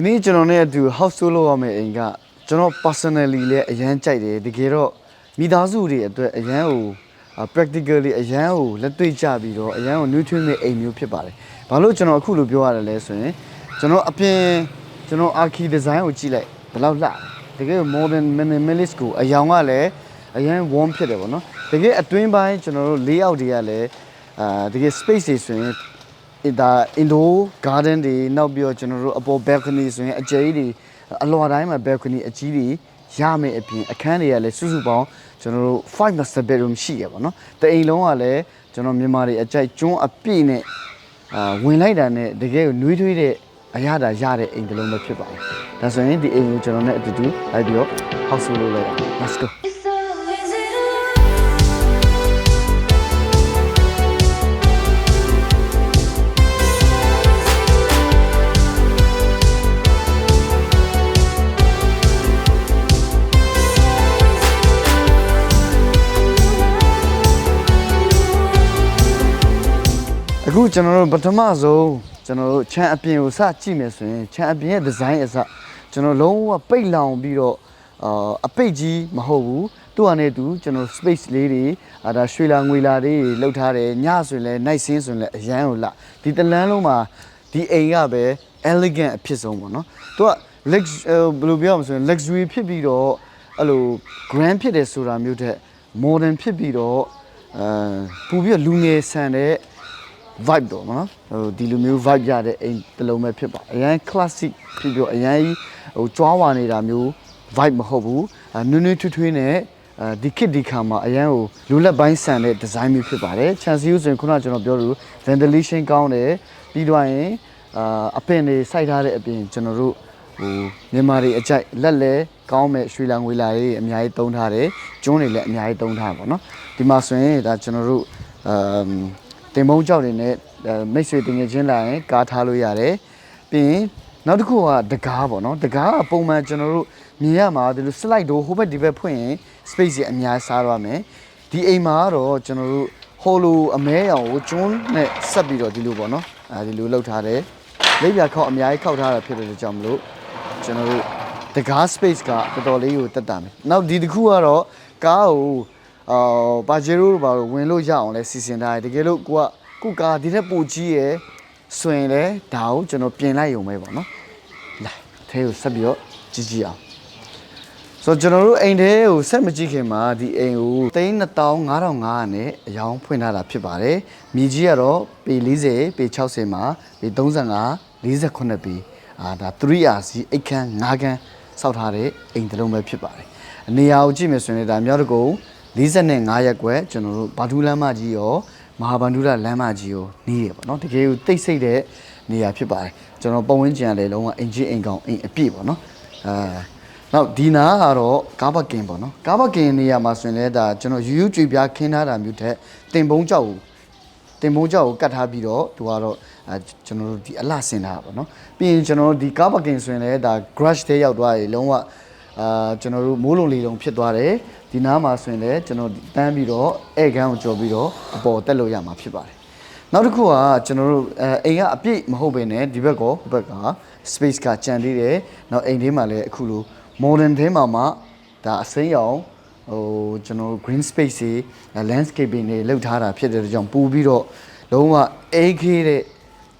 ဒီနေ့ကျွန်တော်နဲ့အတူ house tour လုပ်ရမယ့်အိမ်ကကျွန်တော် personally လည်းအရန်ကြိုက်တယ်တကယ်တော့မိသားစုတွေအတွက်အရန်ကိုအာ practically အရန်ကိုလက်တွေ့ကြပြီးတော့အရန်ကို nutrient မဲ့အိမ်မျိုးဖြစ်ပါတယ်ဘာလို့ကျွန်တော်အခုလိုပြောရတယ်လဲဆိုရင်ကျွန်တော်အပြင်ကျွန်တော် archi design ကိုကြည့်လိုက်ဘယ်လောက်လှတကယ် modern minimalist ကိုအယောင်ကလည်းအရန် warm ဖြစ်တယ်ပေါ့နော်တကယ်အတွင်းပိုင်းကျွန်တော်တို့ layout တွေကလည်းအာတကယ် space တွေဆိုရင် ဒါ indoor garden တွေနောက်ပြီးတော့ကျွန်တော်တို့အပေါ် balcony ဆိုရင်အကျယ်ကြီးတွေအလွာတိုင်းမှာ balcony အကြီးတွေရမယ်အပြင်အခန်းတွေကလည်းစုစုပေါင်းကျွန်တော်တို့5 master bedroom ရှိရပါတော့။တအိမ်လုံးကလည်းကျွန်တော်မြန်မာတွေအကြိုက်ကျွန်းအပြည့်နဲ့အာဝင်လိုက်တာနဲ့တကယ်ကိုနှွေးထွေးတဲ့အရသာရတဲ့အိမ်တစ်လုံးပဲဖြစ်ပါတယ်။ဒါဆိုရင်ဒီအိမ်ကိုကျွန်တော်နဲ့အတူတူလိုက်ပြီးတော့ house tour လုပ်လိုက်တာ Let's go အခုကျွန်တော်တို့ပထမဆုံးကျွန်တော်တို့ခြံအပြင်ကိုစကြည့်မယ်ဆိုရင်ခြံအပြင်ရဲ့ဒီဇိုင်းအစကျွန်တော်လုံးဝပိတ်လောင်ပြီးတော့အာအပိတ်ကြီးမဟုတ်ဘူးသူ့ဟာနဲ့သူကျွန်တော် space လေးတွေအာဒါရွှေလာငွေလာတွေလှုပ်ထားတယ်ညဆိုရင်လည်း night scene ဆိုရင်လည်းအရန်ကိုလာဒီတလန်းလုံးမှာဒီအိမ်ကပဲ elegant အဖြစ်ဆုံးပေါ့နော်သူက lux ဟိုဘယ်လိုပြောရမလဲဆိုရင် luxury ဖြစ်ပြီးတော့အဲ့လို grand ဖြစ်တယ်ဆိုတာမျိုးတဲ့ modern ဖြစ်ပြီးတော့အဲပူပြီးတော့လူငယ်ဆန်တဲ့ vibe တော့မနော်ဟိုဒီလိုမျိုး vibe ရတဲ့အိမ်တစ်လုံးပဲဖြစ်ပါအရန် classic ဖြစ်ပြီးတော့အရန်ကြီးဟိုကြွားဝါနေတာမျိုး vibe မဟုတ်ဘူးအဲနွန်းနွန်းထွေးထွေးနဲ့အဲဒီခစ်ဒီခါမှာအရန်ကိုလူလက်ပိုင်းဆန်တဲ့ design မျိုးဖြစ်ပါတယ် chance use ဆိုရင်ခုနကကျွန်တော်ပြောလို့ ventilation ကောင်းတယ်ပြီးတော့ရင်အာအပင်တွေစိုက်ထားတဲ့အပြင်ကျွန်တော်တို့ဟိုမြန်မာတွေအကြိုက်လက်လဲကောင်းမဲ့ရွှေလာငွေလာတွေအများကြီးသုံးထားတယ်ကျွန်းတွေလည်းအများကြီးသုံးထားပါတော့ဒီမှာဆိုရင်ဒါကျွန်တော်တို့အမ် တင်မုံကြောက်တွေနဲ့အဲမိတ်ဆွေတင်ငယ်ချင်းလာရင်ကားထားလို့ရတယ်ပြီးရင်နောက်တစ်ခုကတကားပေါ့နော်တကားကပုံမှန်ကျွန်တော်တို့မြင်ရမှာဒီလို slide တို့ဟိုဘက်ဒီဘက်ဖွင့်ရင် space ကြီးအများစားရမယ်ဒီအိမ်မှာကတော့ကျွန်တော်တို့ဟိုလိုအမဲရောင်ကိုကျွန်းနဲ့ဆက်ပြီးတော့ဒီလိုပေါ့နော်အဲဒီလိုလှုပ်ထားတယ်လက်ပြခောက်အများကြီးခောက်ထားတာဖြစ်တဲ့ကြောင့်မလို့ကျွန်တော်တို့တကား space ကတော်တော်လေးကိုတက်တာမယ်နောက်ဒီတစ်ခုကတော့ကားကို အာပါဂျေရိုတို့ဘာလို့ဝင်လို့ရအောင်လဲစီစဉ်ထားတယ်တကယ်လို့ကိုကကိုကားဒီထက်ပိုကြီးရယ်ဆိုရင်လည်းဒါကိုကျွန်တော်ပြင်လိုက်ရုံပဲပေါ့နော်လာထဲကိုဆက်ပြီးတော့ကြည့်ကြည့်အောင်ဆိုတော့ကျွန်တော်တို့အိမ်ထဲကိုဆက်မကြည့်ခင်မှာဒီအိမ်ကို32500နဲ့အယောင်ဖွင့်ထားတာဖြစ်ပါတယ်။မြေကြီးကတော့ပေ40ပေ60မှာပေ35 48ပေအာဒါ 3RC အိတ်ခန်း5ခန်းစောက်ထားတဲ့အိမ်တစ်လုံးပဲဖြစ်ပါတယ်။အနေရာကိုကြည့်မယ်ဆိုရင်ဒါမြောက်တကုံ 45ရက်ကွယ်ကျွန်တော်တို့ဘာဒူးလမ်းမကြီးရောမဟာဗန္ဓုရလမ်းမကြီးရောနေရပေါ့နော်တကယ်ကိုတိတ်ဆိတ်တဲ့နေရာဖြစ်ပါတယ်။ကျွန်တော်ပတ်ဝန်းကျင်ကလည်းလုံးဝအင်ဂျင်အိမ်ကောင်အိမ်အပြည့်ပေါ့နော်။အဲနောက်ဒီနာကတော့ကားဘကင်ပေါ့နော်ကားဘကင်နေရာမှာဆိုရင်လည်းဒါကျွန်တော်ယူယူကြွေပြားခင်းထားတာမျိုးထက်တင်ပုံးကြောက်ကိုတင်ပုံးကြောက်ကိုကတ်ထားပြီးတော့သူကတော့အဲကျွန်တော်တို့ဒီအလှဆင်ထားတာပေါ့နော်ပြီးရင်ကျွန်တော်တို့ဒီကားဘကင်ဆိုရင်လည်းဒါ crash ထဲရောက်သွားရင်လုံးဝအာကျွန်တော်တို့မိုးလုံလေလုံဖြစ်သွားတယ် ဒီနားမှာဆိုရင်လည်းကျွန်တော်တန်းပြီးတော့ဧကန်းကိုကြော်ပြီးတော့အပေါ်တက်လို့ရမှာဖြစ်ပါတယ် နောက်တစ်ခုကကျွန်တော်တို့အဲအိမ်ကအပြည့်မဟုတ်ဘဲနဲ့ဒီဘက်ကောဟိုဘက်က space ကကြံသေးတယ်။နောက်အိမ်ထဲမှာလည်းအခုလို modern ထဲမှာမှဒါအစိမ်းရောင်ဟိုကျွန်တော်တို့ green space တွေအဲ landscaping တွေလုပ်ထားတာဖြစ်တဲ့အတွက်ကြောင့်ပူပြီးတော့လုံးဝအေးခေးတဲ့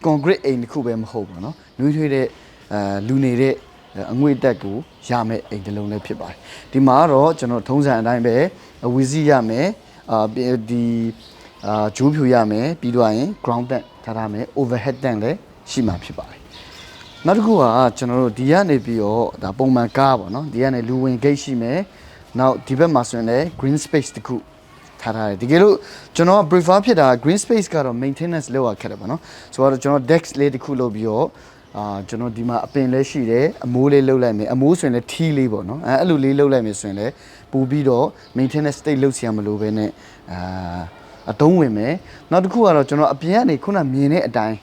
concrete အိမ်တစ်ခုပဲမဟုတ်ဘူးเนาะနှွေးထွေးတဲ့အဲလူနေတဲ့ အငွေ့တက်ကိုရမယ်အိမ်တစ်လုံးလည်းဖြစ်ပါတယ်ဒီမှာကတော့ကျွန်တော်ထုံးစံအတိုင်းပဲအဝီစီရမယ်အာပြီးဒီအာဂျိုးဖြူရမယ်ပြီးတော့ရင် ground tank ထားထားမယ် overhead tank လည်းရှိမှာဖြစ်ပါတယ်နောက်တစ်ခုကကျွန်တော်တို့ဒီကနေပြီးတော့ဒါပုံမှန်ကားပေါ့နော်ဒီကနေလူဝင် gate ရှိမယ်နောက်ဒီဘက်မှာဆိုရင်လည်း green space တစ်ခုထားထားတယ်တကယ်လို့ကျွန်တော်က prefer ဖြစ်တာ green space ကတော့ maintenance လုပ်ရခက်တယ်ပေါ့နော်ဆိုတော့ကျွန်တော် desk လေးတစ်ခုလုပ်ပြီးတော့ အာကျွန်တော်ဒီမှာအပင်လေးရှိတယ်အမိုးလေးလုပ်လိုက်မယ်အမိုးဆိုရင်လည်းထီးလေးပေါ့နော်အဲအဲ့လိုလေးလုပ်လိုက်မယ်ဆိုရင်လည်းပို့ပြီးတော့ maintenance state လုပ်စီရမလို့ပဲနဲ့အာအတုံးဝင်မယ်နောက်တစ်ခုကတော့ကျွန်တော်အပြင်ကနေခုနမြင်တဲ့အတိုင်း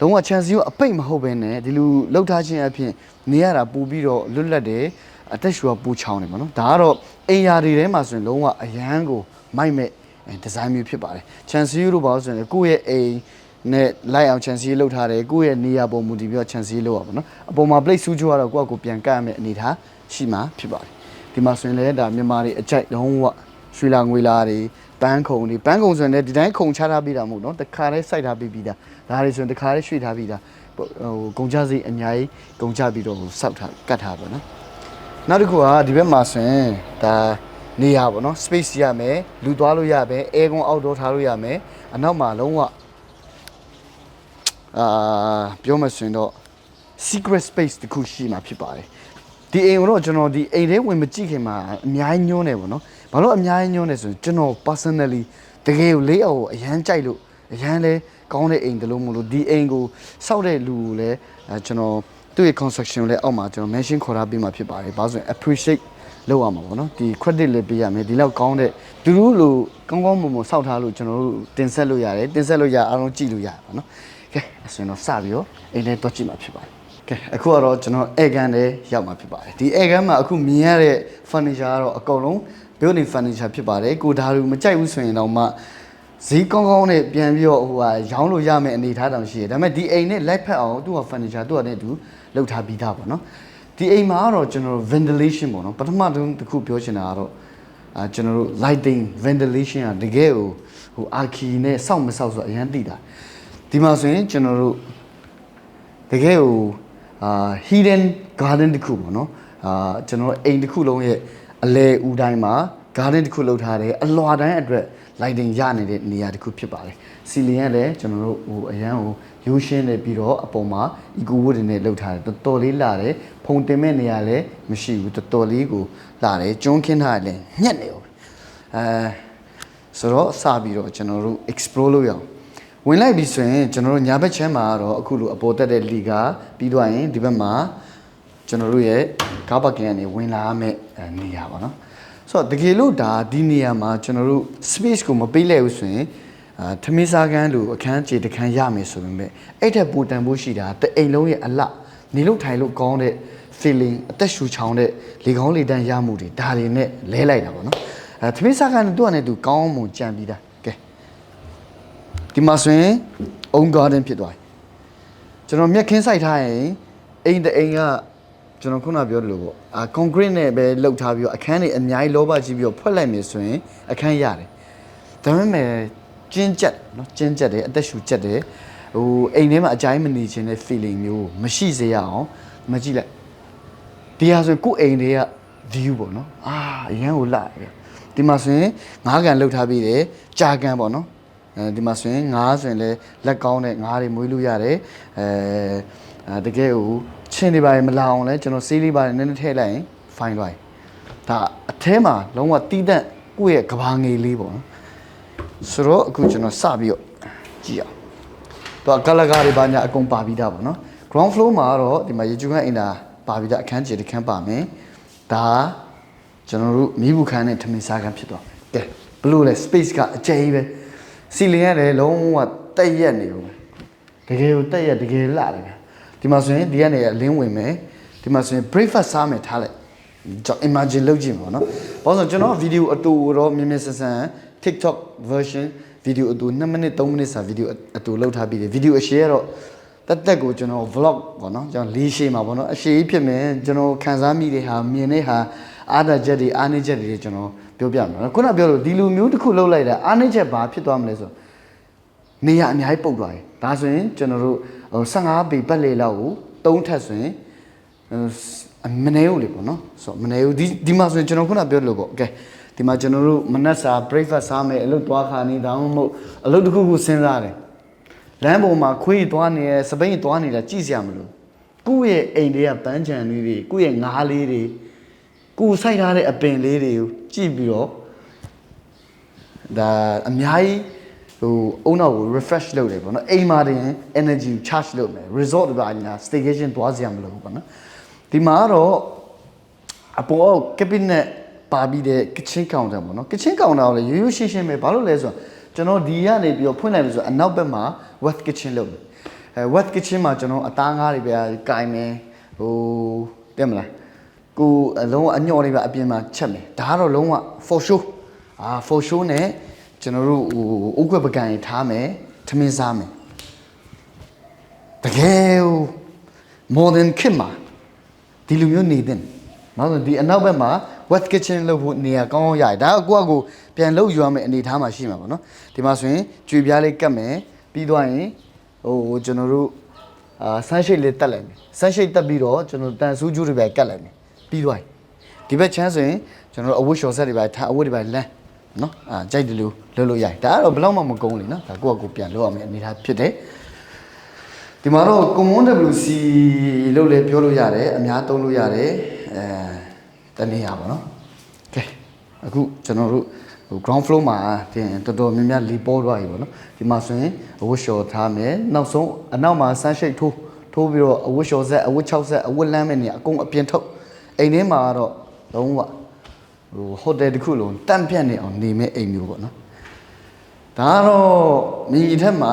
လုံးဝ chance ကိုအပိတ်မဟုတ်ဘဲနဲ့ဒီလိုလှုပ်ထားခြင်းအပြင်နေရတာပူပြီးတော့လွတ်လပ်တယ်အသက်ရှူကပူချောင်းတယ်ပေါ့နော်ဒါကတော့အိမ်ယာတွေထဲမှာဆိုရင်လုံးဝအရန်ကိုမိုက်မဲ့ဒီဇိုင်းမျိုးဖြစ်ပါတယ် chance တို့ပါလို့ဆိုရင်ကိုယ့်ရဲ့အိမ် နဲ့လိုက်အောင်ခြံစည်းလုပ်ထားတယ်ကိုယ့်ရဲ့နေရာပေါ်မူတည်ပြီးတော့ခြံစည်းလုပ်ရပါတော့အပေါ်မှာ plate စူးချိုးကတော့ကိုယ့်အကိုပြန်ကတ်ရမယ့်အနေထားရှိမှာဖြစ်ပါတယ်ဒီမှာဆိုရင်လည်းဒါမြန်မာတွေအကြိုက်လုံးဝရွှေလာငွေလာတွေပန်းခုံတွေပန်းခုံဆိုရင်လည်းဒီတိုင်းခုံချထားပြီးတာမဟုတ်နော်တခါတည်းစိုက်ထားပြီးပြီးတာဒါတွေဆိုရင်တခါတည်းရွှေ့ထားပြီးတာဟိုကုန်ကြစိအများကြီးကုန်ကြပြီးတော့ဟိုစောက်ထားကတ်ထားပါနော်နောက်တစ်ခုကဒီဘက်မှာဆိုရင်ဒါနေရပါတော့ space ရမယ်လူသွားလို့ရမယ် air con outdoor ထားလို့ရမယ်အနောက်မှာလုံးဝ အာပြောမှဆိုရင်တော့ secret space တခုရှိမှာဖြစ်ပါတယ်ဒီအိမ်ကိုတော့ကျွန်တော်ဒီအိမ်ထဲဝင်မကြည့်ခင်မှာအများကြီးညွှန်းတယ်ပေါ့နော်ဘာလို့အများကြီးညွှန်းလဲဆိုရင်ကျွန်တော် personally တကယ်ကိုလေးအောင်ကိုအရန်ကြိုက်လို့အရန်လဲကောင်းတဲ့အိမ်တလို့မလို့ဒီအိမ်ကိုစောက်တဲ့လူကိုလည်းအဲကျွန်တော်သူ့ရဲ့ construction ကိုလည်းအောက်မှာကျွန်တော် mention ခေါ်ထားပေးမှာဖြစ်ပါတယ်ဘာလို့ဆိုရင် appreciate လောက်ရမှာပေါ့နော်ဒီ credit လည်းပေးရမယ်ဒီလောက်ကောင်းတဲ့သူတို့လိုကောင်းကောင်းမွန်မွန်စောက်ထားလို့ကျွန်တော်တို့တင်ဆက်လို့ရတယ်တင်ဆက်လို့ရအားလုံးကြည့်လို့ရတယ်ပေါ့နော် ကဲအဲ့ဆိုရင်တော့စပြီးတော့အိမ်ထဲတော့ကြည့်မှာဖြစ်ပါတယ်ကဲအခုကတော့ကျွန်တော်ဧကန်ထဲရောက်မှာဖြစ်ပါတယ်ဒီဧကန်မှာအခုမြင်ရတဲ့ furniture ကတော့အကုန်လုံး building furniture ဖြစ်ပါတယ်ကိုဒါလူမကြိုက်ဘူးဆိုရင်တော့မှဈေးကောင်းကောင်းနဲ့ပြန်ပြီးတော့ဟိုဟာရောင်းလို့ရမယ့်အနေအထားတောင်ရှိတယ်ဒါပေမဲ့ဒီအိမ်နဲ့လိုက်ဖက်အောင်သူ့ဟာ furniture သူ့ဟာနဲ့အတူလောက်ထားပြီးသားပေါ့နော်ဒီအိမ်မှာကတော့ကျွန်တော်တို့ ventilation ပေါ့နော်ပထမတုန်းတစ်ခုပြောချင်တာကတော့အာကျွန်တော်တို့ lighting ventilation ကတကယ်ကိုဟိုအာခီနဲ့စောင့်မစောင့်ဆိုအရင်သိတာ ဒီမှာဆိုရင်ကျွန်တော်တို့တကယ်ကိုအာ hidden garden တစ်ခုပေါ့နော်အာကျွန်တော်တို့အိမ်တစ်ခုလုံးရဲ့အလဲဦးတိုင်းမှာ garden တစ်ခုလုပ်ထားတယ်အလွာတိုင်းအတွက် lighting ရနေတဲ့နေရာတစ်ခုဖြစ်ပါတယ်စီလင်ကလည်းကျွန်တော်တို့ဟိုအရန်ကိုရိုးရှင်းနေပြီးတော့အပေါ်မှာ eco wood တွေနဲ့လုပ်ထားတယ်တော်တော်လေးလာတယ်ဖုံတင်မဲ့နေရာလည်းမရှိဘူးတော်တော်လေးကိုလာတယ်ကျွန်းခင်းထားတယ်လည်းညက်နေရောအဲဆိုတော့စပြီးတော့ကျွန်တော်တို့ explore လုပ်ရအောင် ဝင်လိုက်ပြီဆိုရင်ကျွန်တော်တို့ညာဘက်ချမ်းမှာကတော့အခုလိုအပေါ်တက်တဲ့လီကပြီးသွားရင်ဒီဘက်မှာကျွန်တော်တို့ရဲ့ကားပါကင်ကနေဝင်လာရမယ့်အဲနေရာပါနော်ဆိုတော့တကယ်လို့ဒါဒီနေရာမှာကျွန်တော်တို့ space ကိုမပေးလိုက်ဘူးဆိုရင်အာထမင်းစားကန်းလိုအခန်းကြေတခန်းရမယ်ဆိုပေမဲ့အဲ့ထက်ပိုတန်ဖို့ရှိတာတအိမ်လုံးရဲ့အလှနေလို့ထိုင်လို့ကောင်းတဲ့ feeling အသက်ရှူချောင်းတဲ့လေကောင်းလေတန်းရမှုတွေဒါတွေနဲ့လဲလိုက်တာပေါ့နော်အဲထမင်းစားကန်းသူ့အနေနဲ့သူကောင်းမှုကြံပြီးတာကဲ ဒီမှာဆိုရင် own garden ဖြစ်သွားပြီကျွန်တော်မြက်ခင်းစိုက်ထားရင်အိမ်တအိမ်ကကျွန်တော်ခုနပြောသလိုပေါ့အာ concrete နဲ့ပဲလှုပ်ထားပြီးတော့အခန်းတွေအများကြီးလောဘကြီးပြီးတော့ဖွက်လိုက်မယ်ဆိုရင်အခန်းရတယ်ဒါပေမဲ့ကျင်းကျက်เนาะကျင်းကျက်တယ်အသက်ရှူကျက်တယ်ဟိုအိမ်ထဲမှာအကြိုင်းမနေခြင်းတဲ့ feeling မျိုးမရှိစေရအောင်မကြည့်လိုက် ဒီဟာဆိုရင်ကိုယ့်အိမ်တွေက view ပေါ့နော်အာအရန်ကိုလာတယ်ဒီမှာဆိုရင်ငါးကန်လှုပ်ထားပြီးတယ်ကြာကန်ပေါ့နော်အဲ ဒီမှာဆိုရင်ငါးဆိုရင်လည်းလက်ကောင်းတဲ့ငါးတွေမွေးလို့ရတယ်အဲအဲတကယ်ကိုချင်းတွေပါရင်မလာအောင်လဲကျွန်တော်ဆေးလေးပါရင်နည်းနည်းထည့်လိုက်ရင် fine သွားပြီဒါအထဲမှာလုံးဝတီးတန့်ကိုယ့်ရဲ့ကဘာငယ်လေးပေါ့နော်ဆိုတော့အခုကျွန်တော်စပြီးတော့ကြည့်အောင်သူကကလကားတွေပါညာအကုန်ပါပြီးသားပေါ့နော် ground floor မှာကတော့ဒီမှာရေကျူခန်းအင်တာပါပြီးသားအခန်းကျယ်တစ်ခန်းပါမယ်ဒါကကျွန်တော်တို့မိဘူးခန်းနဲ့ထမင်းစားခန်းဖြစ်သွားကဲဘလို့လဲ space ကအကျယ်ကြီးပဲ စီလင်ကလည်းလုံးဝတက်ရက်နေဘူးတကယ်ကိုတက်ရက်တကယ်လာတယ်ဒီမှာဆိုရင်ဒီကနေအလင်းဝင်မယ်ဒီမှာဆိုရင် breakfast စားမယ်ထားလိုက်ကျွန်တော် imagine လုပ်ကြည့်မှာနော်ဘာလို့လဲဆိုတော့ကျွန်တော်ဗီဒီယိုအတူတော့မြင်မြင်ဆန်ဆန် TikTok version ဗီဒီယိုအတူ2မိနစ်3မိနစ်စာဗီဒီယိုအတူလောက်ထားပြီးတယ်ဗီဒီယိုအရှယ်ကတော့တက်တက်ကိုကျွန်တော် vlog ပေါ့နော်ကျွန်တော်လေးရှေ့မှာပေါ့နော်အရှည်ကြီးဖြစ်မယ်ကျွန်တော်ခန်းစားမိတဲ့ဟာမြင်တဲ့ဟာ အားသာချက်တွေအားနည်းချက်တွေကျွန်တော်ပြောပြမှာနော်ခုနပြောလို့ဒီလူမျိုးတစ်ခုလောက်လိုက်တာအားနည်းချက်ဘာဖြစ်သွားမလဲဆိုနေရအများကြီးပုတ်သွားတယ်ဒါဆိုရင်ကျွန်တော်တို့15ပေပတ်လေလောက်ကို3ထပ်ဆိုရင်အမနေဦးလေပေါ့နော်ဆိုတော့မနေဦးဒီဒီမှာဆိုရင်ကျွန်တော်ခုနပြောလို့ပေါ့ကဲဒီမှာကျွန်တော်တို့မနက်စာ breakfast စားမယ်အလုပ်သွားခါနေဒါမှမဟုတ်အလုပ်တစ်ခုခုစဉ်းစားတယ်လမ်းပေါ်မှာခွေးသွားနေရစပိန်သွားနေတာကြည့်စရာမလိုကိုယ့်ရဲ့အိမ်တွေကပန်းချံလေးတွေကိုယ့်ရဲ့ငားလေးတွေ ကိုယ်စိုက်ထားတဲ့အပင်လေးတွေကိုကြည့်ပြီးတော့ဒါအများကြီးဟိုအုံနောက်ကို refresh လုပ်တယ်ပေါ့နော်အိမ်မှာတင် energy ကို charge လုပ်မယ် resort တွေပါညာ staycation သွားစရာမလိုဘူးပေါ့နော်ဒီမှာကတော့အပေါ် cabinet ပါပြီးတဲ့ kitchen counter ပေါ့နော် kitchen counter ကိုလည်းရိုးရိုးရှင်းရှင်းပဲဘာလို့လဲဆိုတော့ကျွန်တော်ဒီကနေပြီးတော့ဖွင့်လိုက်လို့ဆိုတော့အနောက်ဘက်မှာ west kitchen လုပ်တယ်အဲ west kitchen မှာကျွန်တော်အသားငါးတွေပဲကင်မယ်ဟိုတဲ့မလား ကိုအလုံးဝအညော်လေးပဲအပြင်မှာချက်မယ်ဒါကတော့လုံးဝ for show အာ for show နဲ့ကျွန်တော်တို့ဟိုဥက္ကပကံရထားမယ်ထမင်းစားမယ်တကယ်ဟို modern ခေတ်မှာဒီလူမျိုးနေတဲ့။နောက်ဆိုဒီအနောက်ဘက်မှာ wet kitchen လုပ်ဖို့နေရာကောင်းကောင်းရတယ်။ဒါကကိုယ့်အကိုပြန်လုပ်ယူရမယ့်အနေအထားမှာရှိမှာပေါ့နော်။ဒီမှာဆိုရင်ကြွေပြားလေးကတ်မယ်ပြီးသွားရင်ဟိုကျွန်တော်တို့အာဆန်းရှိတ်လေးတက်လိုက်မယ်။ဆန်းရှိတ်တက်ပြီးတော့ကျွန်တော်တန်ဆူးကျူးတွေပဲကတ်လိုက်မယ်။ ပြီးသွားရင်ဒီဘက်ချမ်းဆိုရင်ကျွန်တော်တို့အဝတ်လျှော်ဆက်တွေပဲထားအဝတ်တွေပဲလမ်းနော်အာကြိုက်တယ်လို့လုပ်လို့ရတယ်။ဒါကတော့ဘယ်တော့မှမကုန်းလေနော်။ဒါကိုယ့်အကိုပြန်လုပ်ရမယ့်အနေအထားဖြစ်တယ်။ဒီမှာတော့ common WC လို့လည်းပြောလို့ရတယ်အများသုံးလို့ရတယ်အဲတနည်းအားပါနော်ကဲအခုကျွန်တော်တို့ဟို ground floor မှာတင်တော်တော်များများလီပေါ်သွားပြီပေါ့နော်ဒီမှာဆိုရင်အဝတ်လျှော်ထားမယ်နောက်ဆုံးအနောက်မှာ sunshade ထိုးထိုးပြီးတော့အဝတ်လျှော်ဆက်အဝတ်6ဆက်အဝတ်လမ်းမဲ့နေအကုန်အပြင်ထုတ် အိမ်ထဲမှာကတော့လုံးဝဟိုဟိုတယ်တစ်ခုလုံးတန့်ပြန့်နေအောင်နေမဲ့အိမ်မျိုးပေါ့နော်ဒါကတော့မိမိထက်မှာ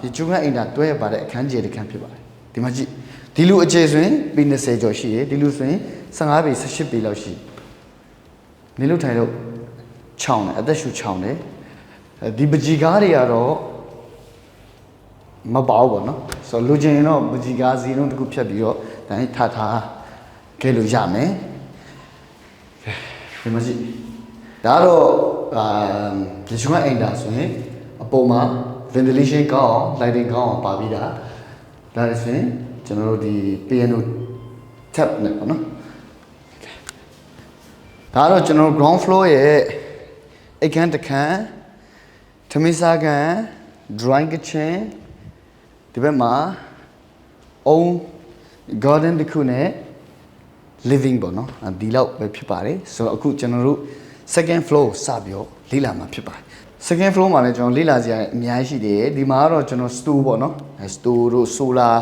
ဒီကျုံကအိမ်တာတွဲရပါတဲ့အခန်းကြီးတစ်ခန်းဖြစ်ပါတယ်ဒီမှာကြည့်ဒီလူအခြေဆိုရင်ပေ20ကျော်ရှိရယ်ဒီလူဆိုရင်15ပေ18ပေလောက်ရှိနေလို့ထိုင်လို့ခြောင်တယ်အသက်ရှူခြောင်တယ်အဲဒီပကြီကားတွေကတော့မပေါဘူးပေါ့နော်ဆိုတော့လူချင်းတော့ပကြီကားစီလုံးတစ်ခုဖြတ်ပြီးတော့ဒါနဲ့ထားထား ခဲ့လို့ရမယ်ဒီမှာကြည့်ဒါကတော့အာဒီချုံကအိမ်တာဆိုရင်အပေါ်မှာ ventilation ကောင်းအောင် lighting ကောင်းအောင်ပါပြီးတာဒါလည်းဆိုရင်ကျွန်တော်တို့ဒီ piano tap နဲ့ပေါ့နော်ဒါကတော့ကျွန်တော်တို့ ground floor ရဲ့အိတ်ခမ်းတစ်ခမ်းထမင်းစားခမ်း drawing kitchen ဒီဘက်မှာ own garden တစ်ခုနဲ့ living ပေါ့နော်အာဒီလောက်ပဲဖြစ်ပါတယ်ဆိုတော့အခုကျွန်တော်တို့ second floor စပြီးတော့လေ့လာမှာဖြစ်ပါတယ် second floor မှာလည်းကျွန်တော်လေ့လာစရာအများကြီးရှိတယ်ဒီမှာကတော့ကျွန်တော် store ပေါ့နော်အဲ store တို့ solar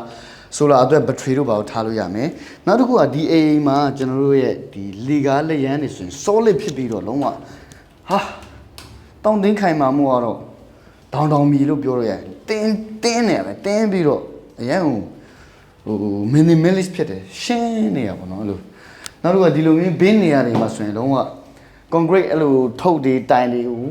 solar အတွက် battery တို့ပါထားလို့ရမယ်နောက်တစ်ခုကဒီအိမ်မှာကျွန်တော်တို့ရဲ့ဒီလေကားလက်ရန်နေဆိုရင် solid ဖြစ်ပြီးတော့လုံးဝဟာတောင်းတင်းခိုင်မာမှုကတော့တောင်းတောင်းမီလို့ပြောရရတယ်တင်းတင်းနေရပဲတင်းပြီးတော့အရင်ဟို ဟို minimalist ဖြစ်တယ်ရှင်းနေရပါတော့အဲ့လိုနောက်တစ်ခုကဒီလိုမျိုးဘင်းနေရာတွေမှာဆိုရင်လုံးဝ concrete အဲ့လိုထုတ်တွေတိုင်တွေဟို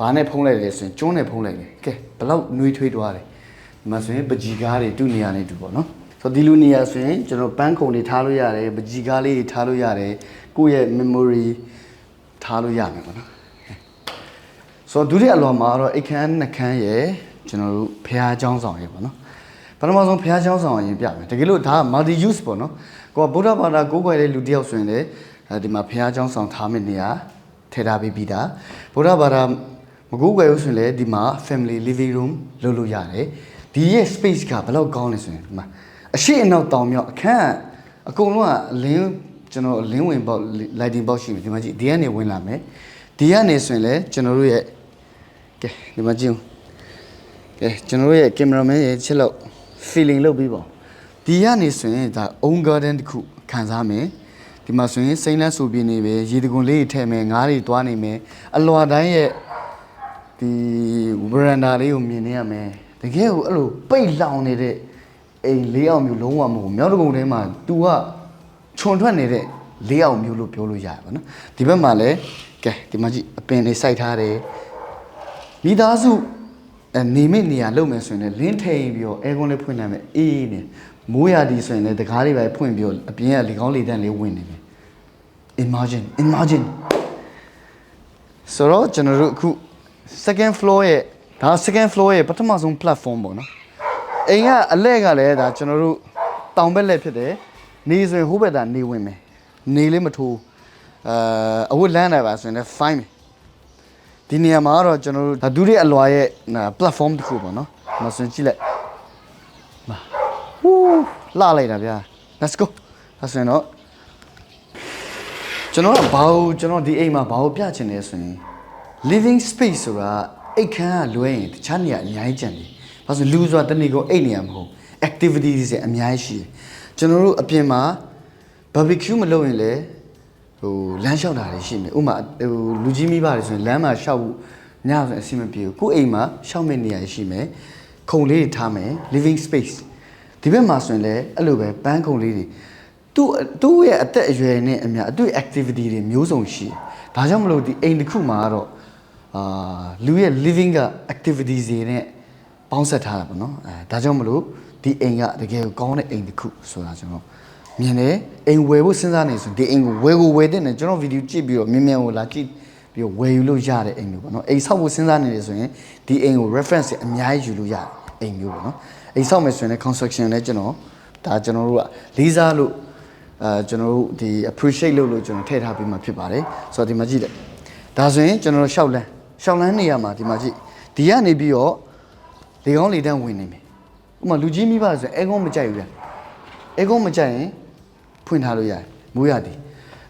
ဘာနဲ့ဖုံးလိုက်လဲဆိုရင်ကျွန်းနဲ့ဖုံးလိုက်တယ်ကဲဘလောက်နှွေးထွေးသွားတယ်ဒီမှာဆိုရင်ပကြီကားတွေတူနေရာနေတူပေါ့နော်ဆိုတော့ဒီလိုနေရာဆိုရင်ကျွန်တော်ပန်းခုံတွေထားလို့ရတယ်ပကြီကားလေးတွေထားလို့ရတယ်ကိုယ့်ရဲ့ memory ထားလို့ရမယ်ပေါ့နော်ဆိုတော့ဒုတိယအလွန်မှာတော့အခန်းနှခန်းရယ်ကျွန်တော်တို့ဖះအကြောင်းဆောင်ရယ်ပေါ့နော် ပထမဆုံးဘုရားကျောင်းဆောင်အရင်ပြမယ်တကယ်လို့ဒါက multi use ပေါ့နော်ကိုကဗုဒ္ဓဘာသာကိုးကွယ်တဲ့လူတစ်ယောက်ဆိုရင်လေဒီမှာဘုရားကျောင်းဆောင်ထားမယ့်နေရာထည့်ထားပြီးပြီးတာဗုဒ္ဓဘာသာမကူးကွယ်လို့ဆိုရင်လေဒီမှာ family living room လုပ်လို့ရတယ်ဒီရဲ့ space ကဘယ်လောက်ကောင်းလဲဆိုရင်ဒီမှာအရှိအနောက်တောင်မြောက်အခန်းအကုန်လုံးကလင်းကျွန်တော်လင်းဝင်ပေါက် lighting ပေါက်ရှိပြီဒီမှာကြည့်ဒီကနေဝင်လာမယ်ဒီကနေဆိုရင်လေကျွန်တော်တို့ရဲ့ကဲဒီမှာကြည့်ဦးကဲကျွန်တော်တို့ရဲ့ cameraman ရဲ့ချက်လောက် feeling လုပ်ပြီးပေါ့ဒီကနေဆိုရင်ဒါ own garden တစ်ခုခံစားမယ်ဒီမှာဆိုရင်စိမ့်လန်းဆူပြင်းနေပဲရေတကွန်လေးတွေထည့်မယ်ငါးတွေတွားနေမယ်အလွာတိုင်းရဲ့ဒီဗရန်ဒါလေးကိုမြင်နေရမယ်တကယ်ကိုအဲ့လိုပိတ်လောင်နေတဲ့အိမ်လေးအောင်မျိုးလုံးဝမဟုတ်ဘူးမြောက်တကုံထဲမှာ तू ကခြုံထွက်နေတဲ့လေးအောင်မျိုးလို့ပြောလို့ရတယ်ပေါ့နော်ဒီဘက်မှာလည်းကဲဒီမှာကြည့်အပင်တွေစိုက်ထားတယ်မိသားစုအ နေမဲ့နေရာလုပ်မယ်ဆိုရင်လည်းလင်းထိန်ပြီးတော့အဲကွန်လေးဖွင့်နိုင်မယ်အေးနေမိုးရာဒီဆိုရင်လည်းတကားလေးပဲဖွင့်ပြီးတော့အပြင်ကလေကောင်းလေတန်းလေးဝင်နေမယ် imagine imagine ဆိုတော့ကျွန်တော်တို့အခု second floor ရဲ့ဒါ second floor ရဲ့ပထမဆုံး platform ပေါ့နော်အိမ်ကအလဲကလည်းဒါကျွန်တော်တို့တောင်ဘက်လက်ဖြစ်တယ်နေဆိုရင်ဟိုဘက်သာနေဝင်မယ်နေလေးမထိုးအာအဝတ်လန်းနေပါဆိုရင်လည်း fine ပဲ ဒီနေရာမှာတော့ကျွန်တော်တို့ဒါဒုတိယအလွာရဲ့နာ platform တစ်ခုပေါ့နော်။မဆွင်ကြည့်လိုက်။မာဟူးလာလိုက်တာဗျာ။ Let's go ။ဒါဆိုရင်တော့ကျွန်တော်ကဘာလို့ကျွန်တော်ဒီအိမ်မှာဘာလို့ပြချင်လဲဆိုရင် living space ဆိုတာအိတ်ခမ်းကလွဲရင်တခြားနေရာအများကြီးကျန်တယ်။ဘာလို့လဲလူဆိုတာတနေ့ကိုအိတ်နေရမဟုတ် activities တွေအများကြီးရှိတယ်။ကျွန်တော်တို့အပြင်မှာ barbecue မလုပ်ရင်လည်း ဟိုလမ်းလျှောက်တာတွေရှိမယ်ဥပမာဟိုလူကြီးမိဘတွေဆိုရင်လမ်းမှာလျှောက်ဖို့ညဆိုရင်အဆင်မပြေဘူးကိုယ့်အိမ်မှာလျှောက်မဲ့နေရာရှိမယ်ခုံလေးတွေထားမယ် living space ဒီဘက်မှာဆိုရင်လည်းအဲ့လိုပဲပန်းခုံလေးတွေသူ့သူ့ရဲ့အသက်အရွယ်နဲ့အမျှအတွေ့ activity တွေမျိုးစုံရှိတယ်ဒါကြောင့်မလို့ဒီအိမ်တစ်ခုမှာကတော့အာလူရဲ့ living က activities တွေနဲ့ပေါင်းဆက်ထားတာပေါ့နော်အဲဒါကြောင့်မလို့ဒီဒီအိမ်ကတကယ်ကိုကောင်းတဲ့အိမ်တစ်ခုဆိုတာကျွန်တော် မြင်တယ်အိမ်ဝယ်ဖို့စဉ်းစားနေဆိုဒီအိမ်ကိုဝယ်ကိုဝယ်တဲ့နဲ့ကျွန်တော်ဗီဒီယိုကြည့်ပြီးတော့မြင်မြန်ကိုလာကြည့်ပြီးတော့ဝယ်ယူလို့ရတဲ့အိမ်မျိုးပေါ့နော်အိမ်ဆောက်ဖို့စဉ်းစားနေတယ်ဆိုရင်ဒီအိမ်ကို reference အများကြီးယူလို့ရတယ်အိမ်မျိုးပေါ့နော်အိမ်ဆောက်မယ်ဆိုရင်လည်း construction လည်းကျွန်တော်ဒါကျွန်တော်တို့ကလေးစားလို့အဲကျွန်တော်တို့ဒီ appreciate လုပ်လို့ကျွန်တော်ထည့်ထားပြီးမှဖြစ်ပါတယ်ဆိုတော့ဒီမှာကြည့်တယ်ဒါဆိုရင်ကျွန်တော်တို့ရှောက်လန်းရှောက်လန်းနေရမှာဒီမှာကြည့်ဒီကနေပြီးတော့လေကောင်းလေတန်းဝင်နေမယ်ဥပမာလူကြီးမိဘဆိုရင်အဲကုန်းမကြိုက်ဘူးဗျအဲကုန်းမကြိုက်ရင် ဖွင့်ထားလို့ရတယ်မိုးရသည်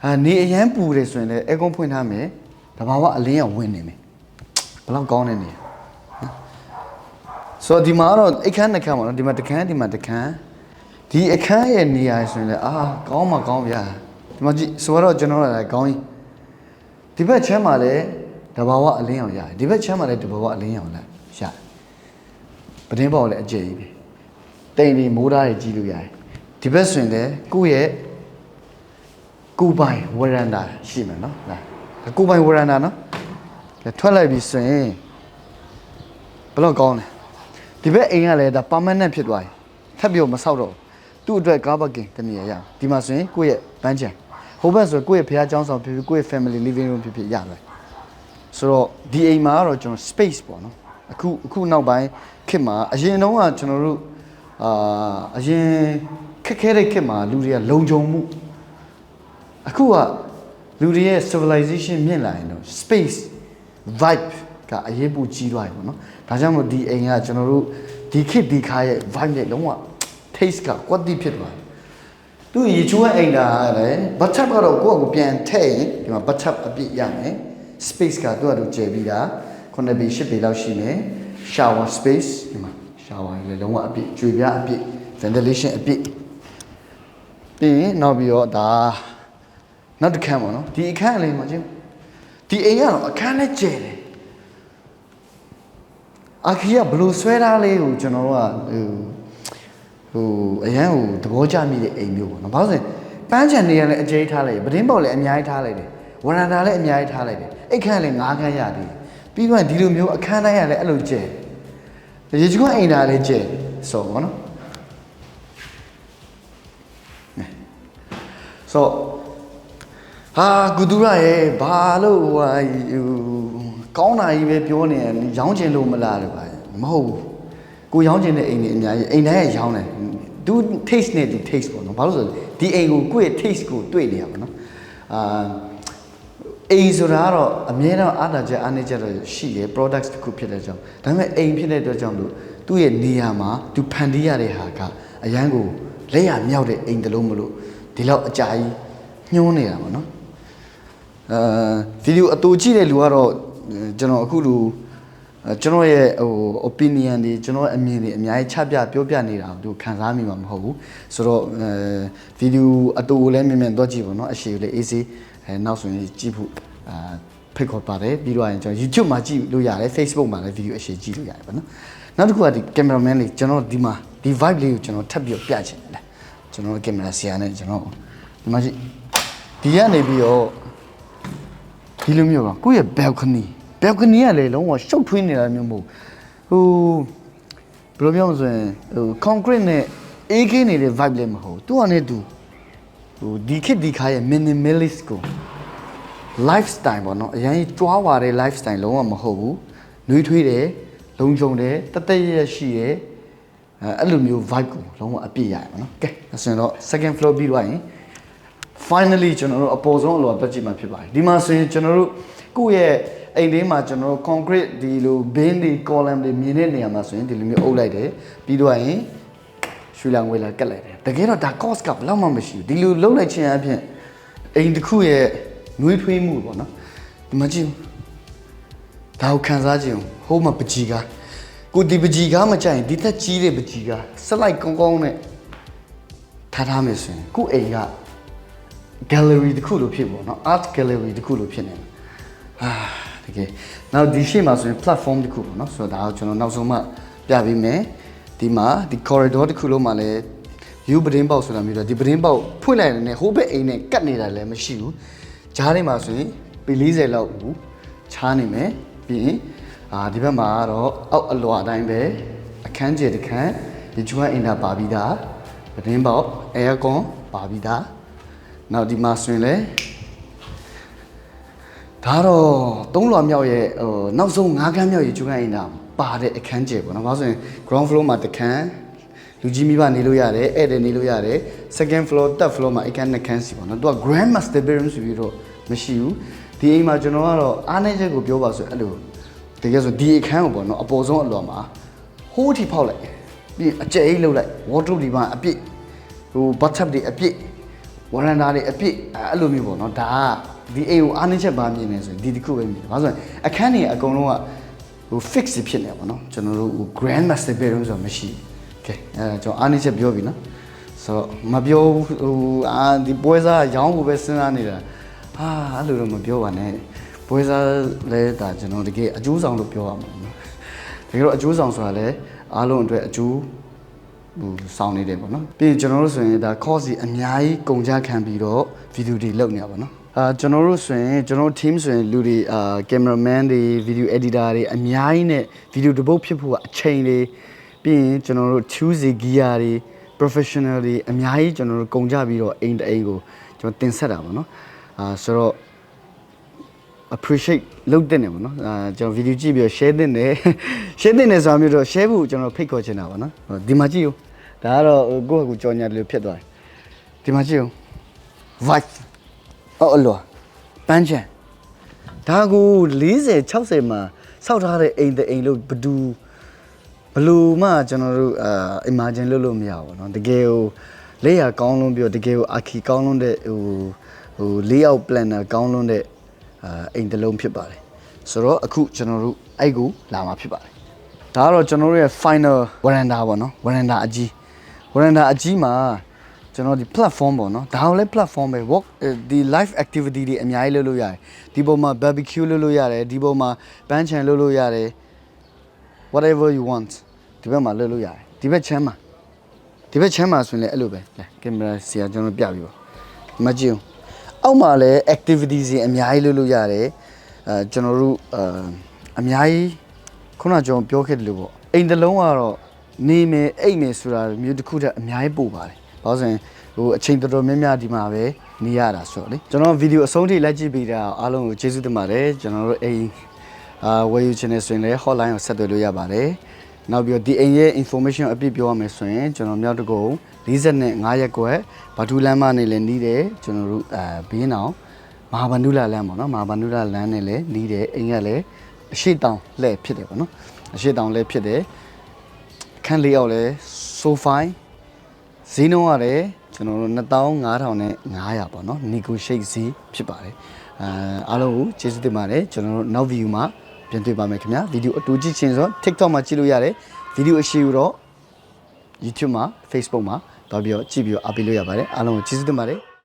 အာနေအရန်ပူတယ်ဆိုရင်လည်းအဲကုန်းဖွင့်ထားမယ်တဘာဝအလင်းကဝင်နေမယ်ဘယ်လောက်ကောင်းတဲ့နေရဆိုတော့ဒီမှာကတော့အခန်းတစ်ခန်းပါနော်ဒီမှာတစ်ခန်းဒီမှာတစ်ခန်းဒီအခန်းရဲ့နေရာဆိုရင်လည်းအာကောင်းမှကောင်းဗျာဒီမှာကြည့်ဆိုတော့ကျွန်တော်တို့လည်းကောင်းကြီးဒီဘက်ချမ်းမှာလည်းတဘာဝအလင်းအောင်ရတယ်ဒီဘက်ချမ်းမှာလည်းတဘာဝအလင်းအောင်လည်းရတယ်ပတင်းပေါက်လည်းအကျယ်ကြီးပဲတိမ်ဒီမိုးသားတွေကြီးလို့ရတယ်ဒီဘက်ဆိုရင်လည်းကိုယ့်ရဲ့ ကိုပိုင်ဝရန္တာရှိမယ်နော်ဒါကိုပိုင်ဝရန္တာနော်ထွက်လိုက်ပြီဆိုရင်ဘလောက်ကောင်းလဲဒီဘက်အိမ်ကလည်းဒါ permanent ဖြစ်သွားပြီထပ်ပြီးမဆောက်တော့သူ့အတွက် car parking တနည်းရရဒီမှာဆိုရင်ကိုယ့်ရဲ့ဘန်းချံဟိုဘက်ဆိုကိုယ့်ရဲ့ဖခင်ကျောင်းဆောင်ဖြစ်ဖြစ်ကိုယ့်ရဲ့ family living room ဖြစ်ဖြစ်ရတယ်ဆိုတော့ဒီအိမ်မှာကတော့ကျွန်တော် space ပေါ့နော်အခုအခုနောက်ပိုင်းခေတ်မှာအရင်တုန်းကကျွန်တော်တို့အာအရင်ခက်ခဲတဲ့ခေတ်မှာလူတွေကလုံခြုံမှု အခုကလူတွေရဲ့ civilization မြင့်လာရင်တော့ space vibe ကအရေးပူကြီးသွားပြီပေါ့နော်ဒါကြောင့်မို့ဒီအိမ်ကကျွန်တော်တို့ဒီခေတ်ဒီခါရဲ့ vibe နဲ့လုံးဝ taste ကကွက်တိဖြစ်သွားတယ်သူရေချိုးရဲ့အိမ်ကလည်းဘတ်ချပ်ကတော့ကိုယ့်အကိုပြန်ထည့်ရင်ဒီမှာဘတ်ချပ်အပြည့်ရမယ် space ကသူ့အတူကျယ်ပြီးတာ9ပေ10ပေလောက်ရှိမယ် shower space ဒီမှာ shower လည်းလုံးဝအပြည့်ကြွေပြားအပြည့် ventilation အပြည့်ပြီးရင်နောက်ပြီးတော့ဒါ နောက်တစ်ခန်းပေါ့နော်ဒီအခန်းလေးမှာချင်းဒီအိမ်ကတော့အခန်းနဲ့ကျယ်တယ်အခီကဘလို့ဆွဲထားလေးကိုကျွန်တော်တို့ကဟိုဟိုအရန်ဟိုသဘောကျမိတဲ့အိမ်မျိုးပေါ့နော်ဘာလို့လဲပန်းချန်နေရလဲအကျိထားလိုက်ပတင်းပေါက်လည်းအများကြီးထားလိုက်တယ်ဝရန်တာလည်းအများကြီးထားလိုက်တယ်အိတ်ခန်းလည်း၅ခန်းရသေးတယ်ပြီးတော့ဒီလိုမျိုးအခန်းတိုင်းရလည်းအဲ့လိုကျဲရေချွန်းအိမ်သားလည်းကျဲဆိုပေါ့နော်ဆို ဟာကုတူရရဲ့ဘာလို့ဟိုဟာဟိုကောင်းတာကြီးပဲပြောနေတယ်ရောင်းချင်လို့မလားလို့ပါမဟုတ်ဘူးကိုရောင်းချင်တဲ့အိမ်တွေအများကြီးအိမ်တိုင်းရဲ့ရောင်းတယ်သူ taste နဲ့သူ taste ပေါ့နော်ဘာလို့ဆိုဒီအိမ်ကိုကိုယ့်ရဲ့ taste ကိုတွေ့နေရပါတော့အာအိမ်ဆိုတာကတော့အမြဲတမ်းအားတာချက်အားနေချက်တော့ရှိတယ် products တစ်ခုဖြစ်တဲ့ကြောင့်ဒါပေမဲ့အိမ်ဖြစ်တဲ့အတွက်ကြောင့်လို့သူ့ရဲ့နေရာမှာသူဖန်တီးရတဲ့ဟာကအရန်ကိုလက်ရမြောက်တဲ့အိမ်တစ်လုံးမလို့ဒီလောက်အကြာကြီးညှိုးနေတာပေါ့နော် အဲဗီဒီယိုအတူကြည့်တဲ့လူကတော့အဲကျွန်တော်အခုလူအဲကျွန်တော်ရဲ့ဟို opinion တွေကျွန်တော်ရဲ့အမြင်တွေအများကြီးချပြပြောပြနေတာကိုသူခံစားမိမှာမဟုတ်ဘူးဆိုတော့အဲဗီဒီယိုအတူကိုလည်းမြင်မြန်တော့ကြည့်ပါတော့အရှိကိုလည်း easy အဲနောက်ဆိုရင်ကြည့်ဖို့အာဖိတ်ခေါ်ပါတယ်ပြီးတော့ရင်ကျွန်တော် YouTube မှာကြည့်လို့ရတယ် Facebook မှာလည်းဗီဒီယိုအရှိကြည့်လို့ရတယ်ပေါ့နော်နောက်တစ်ခုကဒီ cameraman လေးကျွန်တော်ဒီမှာဒီ vibe လေးကိုကျွန်တော်ထပ်ပြီးတော့ပြချင်တယ်ကျွန်တော် camera ဆရာနဲ့ကျွန်တော်ဒီမှာကြည့်ဒီကနေပြီးတော့ ဒီလိုမျိုးပါကိုယ့်ရဲ့ balcony balcony ကလည်းလုံးဝရှုပ်ထွေးနေတာမျိုးမဟုတ်ဟိုဘယ်လိုပြောမလဲဆိုရင်ဟို concrete နဲ့ AK နေတဲ့ vibe လည်းမဟုတ်သူကနေသူဟိုဒီခေတ်ဒီခါရဲ့ minimalist ကို lifestyle ပေါ့နော်အရင်ကြွားဝါတဲ့ lifestyle လုံးဝမဟုတ်ဘူးနှွေးထွေးတယ်လုံခြုံတယ်တသက်ရရရှိတယ်အဲအဲ့လိုမျိုး vibe ကိုလုံးဝအပြည့်ရတယ်ပေါ့နော်ကဲဒါဆိုရင်တော့ second floor ပြီးတော့ရင် finally ကျွန်တော်တို့အပေါ်ဆုံးအလောတွက်ကြည့်မှဖြစ်ပါတယ်ဒီမှာဆိုရင်ကျွန်တော်တို့ကိုယ့်ရဲ့အိမ်လေးမှာကျွန်တော်တို့ concrete ဒီလို bin တွေ column တွေမြင်တဲ့နေရာမှာဆိုရင်ဒီလိုမျိုးအုပ်လိုက်တယ်ပြီးတော့ရင်ရွှေလံငွေလာကတ်လိုက်တယ်တကယ်တော့ဒါ cost ကဘယ်လောက်မှမရှိဘူးဒီလိုလုံးလိုက်ခြင်းအပြင်အိမ်တစ်ခုရဲ့နှွေးထွေးမှုပေါ့နော်ဒီမှာကြည့်ဒါကိုခံစားခြင်းဟိုးမှာပကြီးကားကိုဒီပကြီးကားမကြိုင်ဒီသက်ကြီးတဲ့ပကြီးကားဆက်လိုက်ကောင်းကောင်းနဲ့ထားထားမယ်ဆိုရင်ကိုယ့်အိမ်က gallery တစ်ခုလိုဖြစ်ပေါ့နော် art gallery တစ်ခုလိုဖြစ်နေတယ်အာတကယ်နောက်ဒီရှေ့မှာဆိုရင် platform တစ်ခုပေါ့နော်ဆိုတော့ဒါကိုကျွန်တော်နောက်ဆုံးမှပြပေးမယ်ဒီမှာဒီ corridor တစ်ခုလုံးမှာလည်း view ပဒင်းပေါက်ဆိုတာမျိုးတော့ဒီပဒင်းပေါက်ဖွင့်လိုက်တယ်နဲ့ဟိုဘက်အိမ်နဲ့ကတ်နေတာလည်းမရှိဘူးဂျားထဲမှာဆိုရင်ပေ40လောက်ဘူးချားနေမယ်ပြီးရင်အာဒီဘက်မှာကတော့အောက်အလွာအတိုင်းပဲအခန်းကျယ်တစ်ခန်းဒီကျွမ်းအင်တာပါပြီးသားသတင်းပေါက်အဲကွန်ပါပြီးသား နောက်ဒီမှာဆိုရင်လည်းဒါတော့သုံးလွှာမြောက်ရဲ့ဟိုနောက်ဆုံး၅ခန်းမြောက်ရဲ့ကျွမ်းအင်တာပါတဲ့အခန်းကျယ်ပေါ့နော်။ဘာလို့ဆိုရင် ground floor မှာတစ်ခန်းလူကြီးမိဘနေလို့ရတယ်ဧည့်သည်နေလို့ရတယ် second floor third floor မှာအခန်းနှစ်ခန်းစီပေါ့နော်။သူက grand master bedroom ဆိုပြီးတော့မရှိဘူး။ဒီအိမ်မှာကျွန်တော်ကတော့အားနေချက်ကိုပြောပါဆိုရင်အဲ့လိုတကယ်ဆိုဒီအခန်းကိုပေါ့နော်အပေါ်ဆုံးအလွန်မှာဟိုးထိဖောက်လိုက်ပြီးအကျဲအိတ်လှုပ်လိုက် wardrobe ဒီမှာအပြည့်ဟို bathtub တွေအပြည့် ဝရန်တာတွေအပြည့်အဲ့လိုမျိုးပေါ့နော်ဒါကဒီအိမ်ကိုအားနေချက်ပါမြင်နေဆိုရင်ဒီတစ်ခုပဲမြင်တယ်။ဘာလို့ဆိုရင်အခန်းတွေအကုန်လုံးကဟို fix ဖြစ်နေပါတော့ကျွန်တော်တို့ဟို grand master bedroom ဆိုတာမရှိဘူး။ Okay အဲဒါကျွန်တော်အားနေချက်ပြောပြီနော်။ဆိုတော့မပြောဘူးဟိုအာဒီပွဲစားရောင်းဖို့ပဲစဉ်းစားနေတာ။ဟာအဲ့လိုတော့မပြောပါနဲ့။ပွဲစားလဲဒါကျွန်တော်တကယ်အကျိုးဆောင်လို့ပြောရမှာနော်။တကယ်တော့အကျိုးဆောင်ဆိုတာလဲအားလုံးအတွက်အကျိုး ဟိုစောင်းနေတယ်ပေါ့နော်ပြီးရင်ကျွန်တော်တို့ဆိုရင်ဒါ course ကြီးအများကြီးကုန်ကြခံပြီးတော့ဗီဒီယိုတွေလုပ်နေရပါတော့အာကျွန်တော်တို့ဆိုရင်ကျွန်တော်တို့ team ဆိုရင်လူတွေအာ cameraman တွေ video editor တွေအများကြီးနဲ့ video တစ်ပုတ်ဖြစ်ဖို့ကအချိန်တွေပြီးရင်ကျွန်တော်တို့ choose gear တွေ professional တွေအများကြီးကျွန်တော်တို့ကုန်ကြပြီးတော့အိမ်တအိမ်ကိုကျွန်တော်တင်ဆက်တာပေါ့နော်အာဆိုတော့ appreciate လုပ်တဲ့နေပါတော့အာကျွန်တော် video ကြည့်ပြီးတော့ share တဲ့နေ share တဲ့နေဆိုတာမျိုးတော့ share ဖို့ကျွန်တော်ဖိတ်ခေါ်ချင်တာပါနော်ဟိုဒီမှာကြည့်ဦး ဒါကတော့ဟိုကိုယ့်ဟာကိုယ်ကြော်ညာတယ်လို့ဖြစ်သွားတယ်ဒီမှာကြည့်ဦး vibe အော်အလောပန်းချန်ဒါကို40 60မှာစောက်ထားတဲ့အိမ်တဲ့အိမ်လို့ဘယ်သူဘလို့မှကျွန်တော်တို့အာ imagine လုပ်လို့မရဘူးเนาะတကယ်ဟိုလက်ရကောင်းလုံးပြီးတော့တကယ်ဟိုအာခီကောင်းလုံးတဲ့ဟိုဟို layout planner ကောင်းလုံးတဲ့အာအိမ်တစ်လုံးဖြစ်ပါတယ်ဆိုတော့အခုကျွန်တော်တို့အဲ့ကိုလာမှာဖြစ်ပါတယ်ဒါကတော့ကျွန်တော်တို့ရဲ့ final veranda ပေါ့နော် veranda အကြီး veranda အကြီးမှာကျွန်တော်ဒီ platform ပေါ့နော်ဒါကလည်း platform ပဲ walk ဒီ live activity တွေအများကြီးလုပ်လို့ရတယ်ဒီပုံမှာ barbecue လုပ်လို့ရတယ်ဒီပုံမှာပန်းချံလုပ်လို့ရတယ် whatever you want ဒီဘက်မှာလုပ်လို့ရတယ်ဒီဘက်ချမ်းမှာဒီဘက်ချမ်းမှာဆိုရင်လည်းအဲ့လိုပဲလဲကင်မရာဆရာကျွန်တော်ပြပြီပေါ့ဒီမကြည့်အောင်အောက်မှာလည်း activities တွေအများကြီးလုပ်လို့ရတယ်အဲကျွန်တော်တို့အာအများကြီးခုနကကျွန်တော်ပြောခဲ့တယ်လို့ပေါ့အိမ်တစ်လုံးကတော့ နေမယ်အိတ်မယ်ဆိုတာမျိုးတစ်ခုတည်းအများကြီးပို့ပါတယ်ဘာလို့ဆိုရင်ဟိုအချိန်တော်တော်များများဒီမှာပဲနေရတာဆိုတော့လေကျွန်တော်ဗီဒီယိုအဆုံးထိလိုက်ကြည့်ပေးတာအားလုံးကိုကျေးဇူးတင်ပါတယ်ကျွန်တော်တို့အိမ်အာဝယ်ယူချင်နေဆိုရင်လည်း hotline ကိုဆက်သွယ်လို့ရပါတယ်။နောက်ပြီးတော့ဒီအိမ်ရဲ့ information အပြည့်ပြောရမယ်ဆိုရင်ကျွန်တော်မြောက်တကုံ45ရက်ကွက်ဘာဒူလမ်းမနေလည်းနီးတယ်ကျွန်တော်တို့အဲဘင်းအောင်မဟာဗန္ဓုလလမ်းပေါ့နော်မဟာဗန္ဓုလလမ်းနဲ့လည်းနီးတယ်အိမ်ကလည်းအရှိတောင်လှည့်ဖြစ်တယ်ပေါ့နော်အရှိတောင်လှည့်ဖြစ်တယ် ခန်းလေးရောက်လဲ so fine ဈေးနှုန်းကလည်းကျွန်တော်တို့2500နဲ့900ပေါ့နော် negotiate ဈေးဖြစ်ပါတယ်အဲအားလုံးကိုကျေးဇူးတင်ပါတယ်ကျွန်တော်တို့နောက် view မှာပြန်တွေ့ပါမယ်ခင်ဗျာဗီဒီယိုအတူကြည့်ချင်းဆို TikTok မှာကြည့်လို့ရတယ်ဗီဒီယိုအရှိကိုတော့ YouTube မှာ Facebook မှာတော့ပြီးတော့ကြည့်ပြီးတော့အားပေးလို့ရပါတယ်အားလုံးကိုကျေးဇူးတင်ပါတယ်